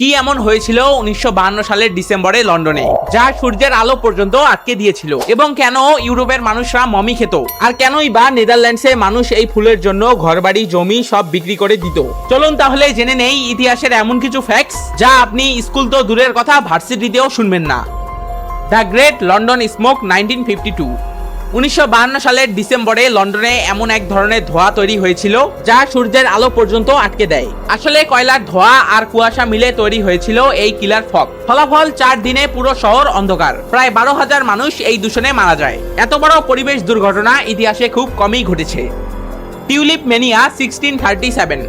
কি এমন হয়েছিল উনিশশো সালের ডিসেম্বরে লন্ডনে, যা সূর্যের আলো পর্যন্ত আটকে দিয়েছিল? এবং কেন ইউরোপের মানুষরা মমি খেত? আর কেনই বা নেদারল্যান্ডসে মানুষ এই ফুলের জন্য ঘরবাড়ি, জমি সব বিক্রি করে দিত? চলুন তাহলে জেনে নেই ইতিহাসের এমন কিছু ফ্যাক্টস যা আপনি স্কুল তো দূরের কথা, ভার্সিটিতেও শুনবেন না। The great London smoke nineteen fifty two উনিশশো সালের ডিসেম্বরে লন্ডনে এমন এক ধরনের ধোঁয়া তৈরি হয়েছিল যা সূর্যের আলো পর্যন্ত আটকে দেয়। আসলে কয়লার ধোঁয়া আর কুয়াশা মিলে তৈরি হয়েছিল এই কিলার ফগ ফলাফল চার দিনে পুরো শহর অন্ধকার। প্রায় বারো হাজার মানুষ এই দূষণে মারা যায়। এত বড় পরিবেশ দুর্ঘটনা ইতিহাসে খুব কমই ঘটেছে। Tulip mania sixteen thirty seven.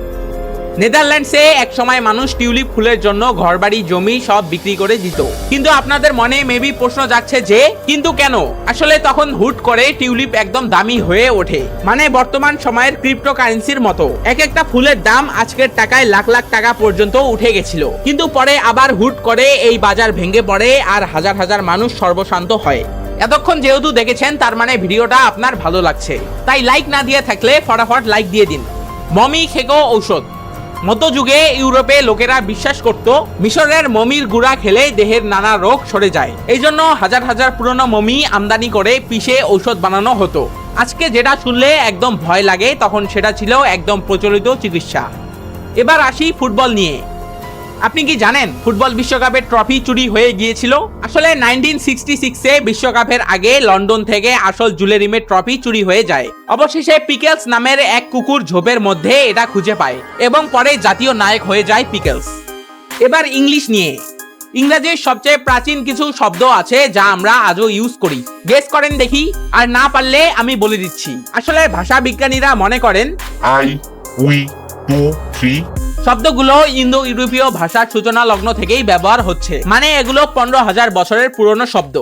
নেদারল্যান্ডসে এক সময় মানুষ টিউলিপ ফুলের জন্য ঘরবাড়ি, জমি সব বিক্রি করে দিত। কিন্তু আপনাদের মনে মেবি প্রশ্ন যাচ্ছে যে, কিন্তু কেন? আসলে তখন হুট করে টিউলিপ একদম দামি হয়ে ওঠে। মানে বর্তমান সময়ের ক্রিপ্টোকারেন্সির মতো। এক একটা ফুলের দাম আজকের টাকায় লাখ লাখ টাকা পর্যন্ত উঠে গেছিল। কিন্তু পরে আবার হুট করে এই বাজার ভেঙে পড়ে আর হাজার হাজার মানুষ সর্বশান্ত হয়। এতক্ষণ যেহেতু দেখেছেন, তার মানে ভিডিওটা আপনার ভালো লাগছে। তাই লাইক না দিয়ে থাকলে ফটাফট লাইক দিয়ে দিন। মমি খেকো ঔষধ। মধ্যযুগে ইউরোপে লোকেরা বিশ্বাস করত, মিশরের মমির গুড়া খেলে দেহের নানা রোগ সরে যায়। এই জন্য হাজার হাজার পুরনো মমি আমদানি করে পিষে ঔষধ বানানো হতো। আজকে যেটা শুনলে একদম ভয় লাগে, তখন সেটা ছিল একদম প্রচলিত চিকিৎসা। এবার আসি ফুটবল নিয়ে। আপনি কি জানেন ফুটবল বিশ্বকাপের ট্রফি চুরি হয়ে গিয়েছিল? আসলে নাইনটিন সিক্সটি সিক্সে বিশ্বকাপের আগে লন্ডন থেকে আসল জুলেরিমের ট্রফি চুরি হয়ে যায়। অবশেষে পিকেলস নামের এক কুকুর ঝোপের মধ্যে এটা খুঁজে পায় এবং পরে জাতীয় নায়ক হয়ে যায় পিকেলস। এবার ইংলিশ নিয়ে। ইংরাজির সবচেয়ে প্রাচীন কিছু শব্দ আছে যা আমরা আজও ইউজ করি। গেস করেন দেখি আর না পারলে আমি বলে দিচ্ছি। আসলে ভাষা বিজ্ঞানীরা মনে করেন I, we, two, three, শব্দগুলো ইন্দো ইউরোপীয় ভাষার সূচনা লগ্ন থেকেই ব্যবহার হচ্ছে। মানে এগুলো পনেরো হাজার বছরের পুরনো শব্দ।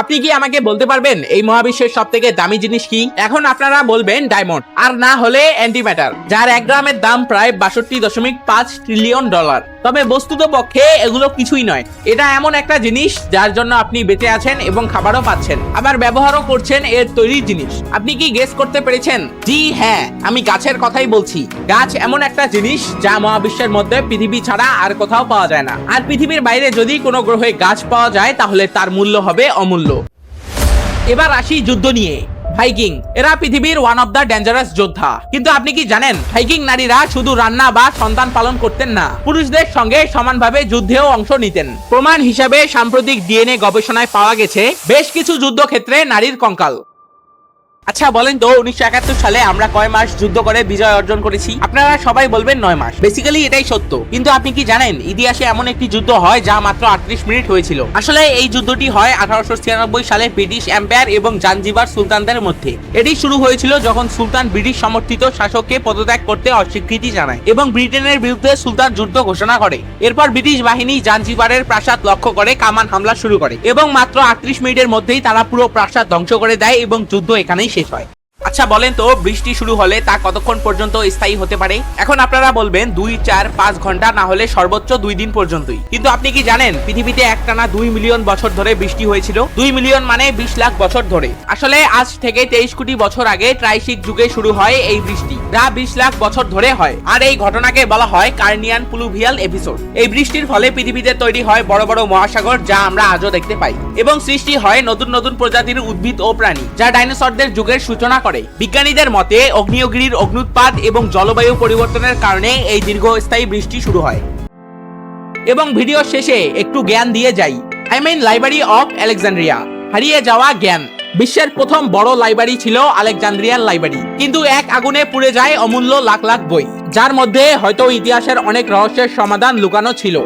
আপনি কি আমাকে বলতে পারবেন এই মহাবিশ্বের সব থেকে দামি জিনিস কি? এখন আপনারা বলবেন ডায়মন্ড। আর না হলে অ্যান্টিম্যাটার, যার এক গ্রামের দাম প্রায় বাষট্টি দশমিক পাঁচ ট্রিলিয়ন ডলার। তবে বস্তুত পক্ষে এগুলো কিছুই নয়। এটা এমন একটা জিনিস যার জন্য আপনি বেঁচে আছেন এবং খাবারও পাচ্ছেন। আবার ব্যবহারও করছেন এর তৈরি জিনিস। আপনি কি গেস করতে পেরেছেন? জি হ্যাঁ আমি গাছের কথাই বলছি। গাছ এমন একটা জিনিস যা মহাবিশ্বের মধ্যে পৃথিবী ছাড়া আর কোথাও পাওয়া যায় না। আর পৃথিবীর বাইরে যদি কোনো গ্রহে গাছ পাওয়া যায়, তাহলে তার মূল্য হবে অমূল্য। এবার আসি যুদ্ধ নিয়ে। ভাইকিং এরা পৃথিবীর ওয়ান অফ দ্য ডেঞ্জারাস যোদ্ধা। কিন্তু আপনি কি জানেন ভাইকিং নারীরা শুধু রান্না বা সন্তান পালন করতেন না, পুরুষদের সঙ্গে সমানভাবে যুদ্ধেও অংশ নিতেন। প্রমাণ হিসাবে সাম্প্রতিক ডিএনএ গবেষণায় পাওয়া গেছে, বেশ কিছু যুদ্ধক্ষেত্রে নারীর কঙ্কাল। আচ্ছা বলেন তো, উনিশশো একাত্তর সালে আমরা কয় মাস যুদ্ধ করে বিজয় অর্জন করেছি? আপনারা সবাই বলবেন নয় মাস। বেসিক্যালি এটাই সত্য। কিন্তু আপনি কি জানেন, ইতিহাসে এমন একটি যুদ্ধ হয় যা মাত্র আটত্রিশ মিনিট হয়েছিল। আসলে এই যুদ্ধটি হয় আঠারোশো ছিয়ানব্বই সালে ব্রিটিশ এম্পায়ার এবং জাঞ্জিবার সুলতানদের মধ্যে। এটি শুরু হয়েছিল যখন সুলতান ব্রিটিশ সমর্থিত শাসককে পদত্যাগ করতে অস্বীকৃতি জানায় এবং ব্রিটেনের বিরুদ্ধে সুলতান যুদ্ধ ঘোষণা করে। এরপর ব্রিটিশ বাহিনী জাঞ্জিবারের প্রাসাদ লক্ষ্য করে কামান হামলা শুরু করে এবং মাত্র আটত্রিশ মিনিটের মধ্যেই তারা পুরো প্রাসাদ ধ্বংস করে দেয় এবং যুদ্ধ এখানেই শেষ হয়। আচ্ছা বলেন তো, বৃষ্টি শুরু হলে তা কতক্ষণ পর্যন্ত স্থায়ী হতে পারে? এখন আপনারা বলবেন দুই, চার, পাঁচ ঘণ্টা, না হলে সর্বোচ্চ দুই দিন পর্যন্তই। কিন্তু আপনি কি জানেন, পৃথিবীতে একটানা দুই মিলিয়ন বছর ধরে বৃষ্টি হয়েছিল? দুই মিলিয়ন মানে বিশ লাখ বছর ধরে। আসলে আজ থেকে তেইশ কোটি বছর আগে ট্রাইসিক যুগে শুরু হয় এই বৃষ্টি। যা বিশ লাখ বছর ধরে হয়। আর এই ঘটনাকে বলা হয় কার্নিয়ান প্লুভিয়াল এপিসোড। এই বৃষ্টির ফলে পৃথিবীতে তৈরি হয় বড় বড় মহাসাগর, যা আমরা আজও দেখতে পাই। এবং সৃষ্টি হয় নতুন নতুন প্রজাতির উদ্ভিদ ও প্রাণী, যা ডাইনোসরদের যুগের সূচনা করে। বিজ্ঞানীদের মতে, অগ্নিয়গিরির অগ্নুৎপাত এবং জলবায়ু পরিবর্তনের কারণে এই দীর্ঘস্থায়ী বৃষ্টি শুরু হয়। এবং ভিডিও শেষে একটু জ্ঞান দিয়ে যাই। I mean library of Alexandria হারিয়ে যাওয়া জ্ঞান। বিশ্বের প্রথম বড় লাইব্রেরি ছিল আলেকজান্দ্রিয়ান লাইব্রেরি। কিন্তু এক আগুনে পুড়ে যায় অমূল্য লাখ লাখ বই। যার মধ্যে হয়তো ইতিহাসের অনেক রহস্যের সমাধান লুকানো ছিল।